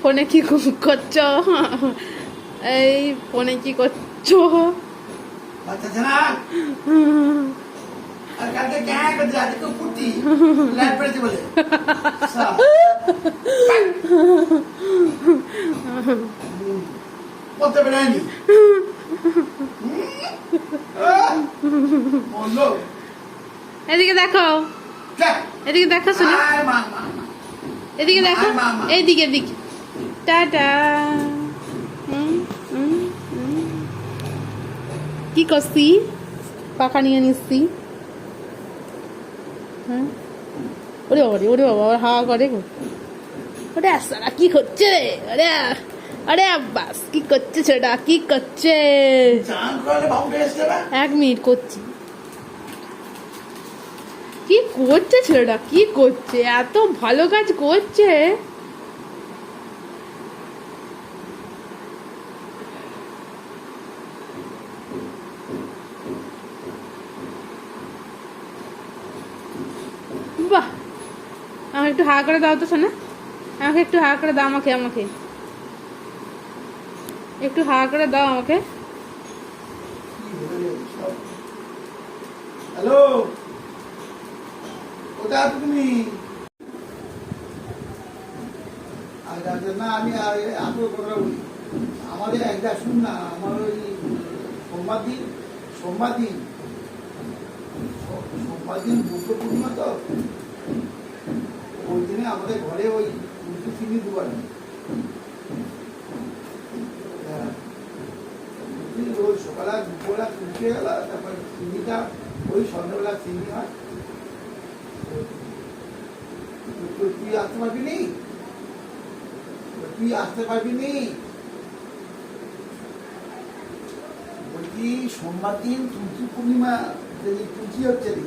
ফোনে কি করছ? এই ফোনে কি করছ? আর কালকে ক্যাঁ করছে আজকে কুর্তি লাইট পড়েছে বলে সা। বেড়ায়নি এদিকে দেখো। এদিকে দেখো শুনো। এদিকে দেখো। এইদিকে এদিকে। টাটা। কি করছি? পাখা নিয়ে নিচ্ছি। হ্যাঁ? ওরে বাবা রে ওরে বাবা হাওয়া করে গো। ওরে সারা কি হচ্ছে রে? আরে আরে আব্বাস কি করছে সেটা কি করছে? এক মিনিট করছি। কি করছে ছেলেটা? কি করছে? এত ভালো কাজ করছে। আমাকে একটু হা করে দাও তো শোনা আমাকে একটু হা করে দাও আমাকে আমাকে। একটু হা করে দাও আমাকে। হ্যালো। কোথায় তুমি? না আমি আপনার কথা আমাদের একটা শুন না, আমার ওই সোমবার দিন সোমবার দিন সোমবার দিন বুদ্ধ পূর্ণিমা তো? ওই দিনে আমাদের ঘরে ওই উল্টো চিনি দুবার হ্যাঁ। ওই সকালে দুপুরবেলা তুলতে গেল তারপর চিনিটা, ওই সন্ধ্যাবেলা চিনি হয়। তুই আসতে পারবি নি? তুই আসতে পারবি নি? বলছি, সোমবার দিন তুলসী পূর্ণিমা তুলসী হচ্ছে রে